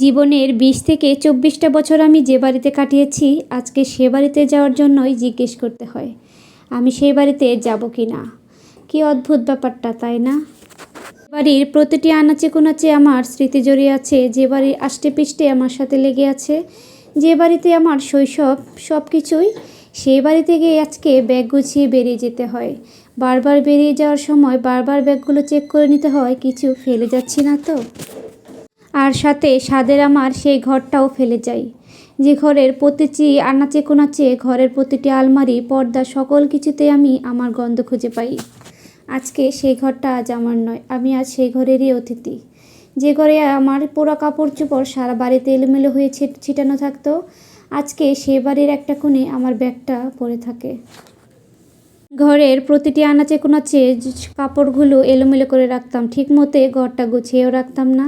জীবনের বিশ থেকে চব্বিশটা বছর আমি যে বাড়িতে কাটিয়েছি, আজকে সে বাড়িতে যাওয়ার জন্যই জিজ্ঞেস করতে হয়, আমি সেই বাড়িতে যাব কি না? কী অদ্ভুত ব্যাপারটা, তাই না? বাড়ির প্রতিটি আনাচে কোনাচে আমার স্মৃতি জড়িয়ে আছে, যে বাড়ির আষ্টে পিষ্টে আমার সাথে লেগে আছে, যে বাড়িতে আমার শৈশব সব কিছুই সেই বাড়ি থেকে আজকে ব্যাগ গুছিয়ে বেরিয়ে যেতে হয়। বারবার বেরিয়ে যাওয়ার সময় বারবার ব্যাগগুলো চেক করে নিতে হয়, কিছু ফেলে যাচ্ছি না তো? আর সাথে স্বাদের আমার সেই ঘরটাও ফেলে যাই। যে ঘরের প্রতিটি আনাচে কোনাচে, ঘরের প্রতিটি আলমারি, পর্দা সকল কিছুতে আমি আমার গন্ধ খুঁজে পাই। আজকে সেই ঘরটা আজ আমার নয়, আমি আজ সেই ঘরেরই অতিথি। যে ঘরে আমার পোড়া কাপড় চোপড়, সারা বাড়িতে এলোমেলো হয়ে ছিটানো থাকতো, আজকে সে বাড়ির একটা কোণে আমার ব্যাগটা পড়ে থাকে। ঘরের প্রতিটি আনাচে কোনাচে কাপড়গুলো এলোমেলো করে রাখতাম ঠিক মতে ঘরটা গুছিয়েও রাখতাম না।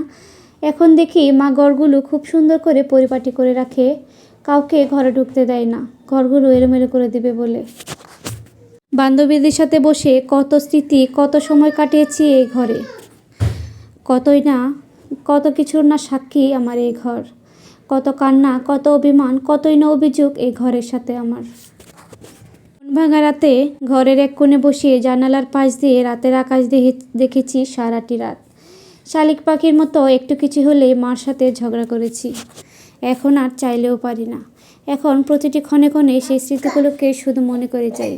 এখন দেখি মা ঘরগুলো খুব সুন্দর করে পরিপাটি করে রাখে। কাউকে ঘরে ঢুকতে দেয় না। ঘরগুলো এলোমেলো করে দিবে বলে। বান্ধবীদের সাথে বসে কত স্মৃতি, কত সময় কাটিয়েছি এই ঘরে। কতই না, কত কিছুর না সাক্ষী আমার এই ঘর। কত কান্না, কত অভিমান, কতই না অভিযোগ এই ঘরের সাথে আমার। ভাঙা রাতে ঘরের এক কোণে বসে জানালার পাশ দিয়ে রাতের আকাশ দেখে দেখেছি সারাটি রাত। শালিক পাখির মতো একটু কিছু হলে মার সাথে ঝগড়া করেছি। এখন আর চাইলেও পারি না। এখন প্রতিটি ক্ষণে ক্ষণে সেই স্মৃতিগুলোকে শুধু মনে করে যাই।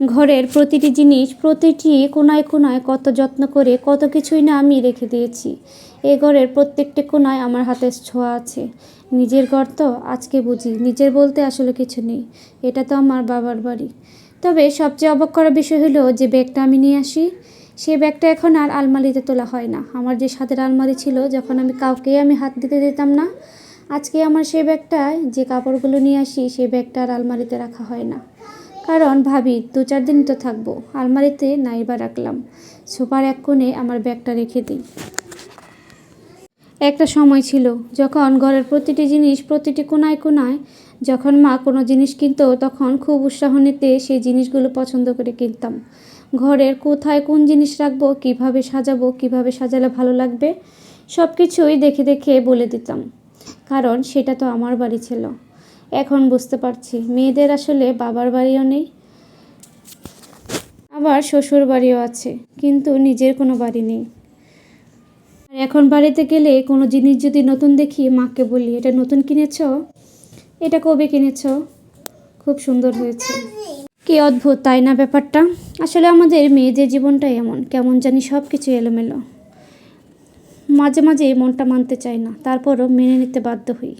ঘরের প্রতিটি জিনিস, প্রতিটি কোনায় কোনায় কত যত্ন করে কত কিছুই না আমি রেখে দিয়েছি। এ ঘরের প্রত্যেকটি কোনায় আমার হাতের ছোঁয়া আছে। নিজের ঘর তো আজকে বুঝি, নিজের বলতে আসলে কিছু নেই। এটা তো আমার বাবার বাড়ি। তবে সবচেয়ে অবাক করার বিষয় হলো যে ব্যাগটা আমি নিয়ে আসি। সেই ব্যাগটা এখন আর আলমারিতে তোলা হয় না। আমার যে সাদের আলমারি ছিল, যখন আমি কাউকেই আমি হাত দিতে দিতাম না, আজকে আমার সেই ব্যাগটায় যে কাপড়গুলো নিয়ে আসি সেই ব্যাগটা আর আলমারিতে রাখা হয় না। কারণ, ভাবি, দু চার দিন তো থাকব। আলমারিতে নাইবা রাখলাম। সোফার এক কোণে আমার ব্যাগটা রেখে দিই। একটা সময় ছিল, যখন ঘরের প্রতিটি জিনিস প্রতিটি কোনায় কোনায় যখন মা কোনো জিনিস কিনতো, তখন খুব উৎসাহ নিতে সেই জিনিসগুলো পছন্দ করে কিনতাম। ঘরের কোথায় কোন জিনিস রাখব, কীভাবে সাজাবো, কীভাবে সাজালে ভালো লাগবে সব কিছুই দেখে দেখে বলে দিতাম। কারণ সেটা তো আমার বাড়ি ছিল। এখন বুঝতে পারছি, মেয়েদের আসলে বাবার বাড়িও নেই, আবার শ্বশুর বাড়িও আছে, কিন্তু নিজের কোনো বাড়ি নেই। এখন বাড়িতে গেলে কোনো জিনিস যদি নতুন দেখি, মাকে বলি, এটা নতুন কিনেছ? এটা কবে কিনেছ? খুব সুন্দর হয়েছে। কি অদ্ভুত, তাই না ব্যাপারটা? আসলে আমাদের মেয়েদের জীবনটাই এমন, কেমন জানি সব কিছু এলোমেলো। মাঝে মাঝে মনটা মানতে চায় না, তারপরও মেনে নিতে বাধ্য হই।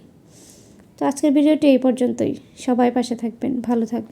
তো আজকের ভিডিওটি এই পর্যন্তই। সবাই পাশে থাকবেন, ভালো থাকবেন।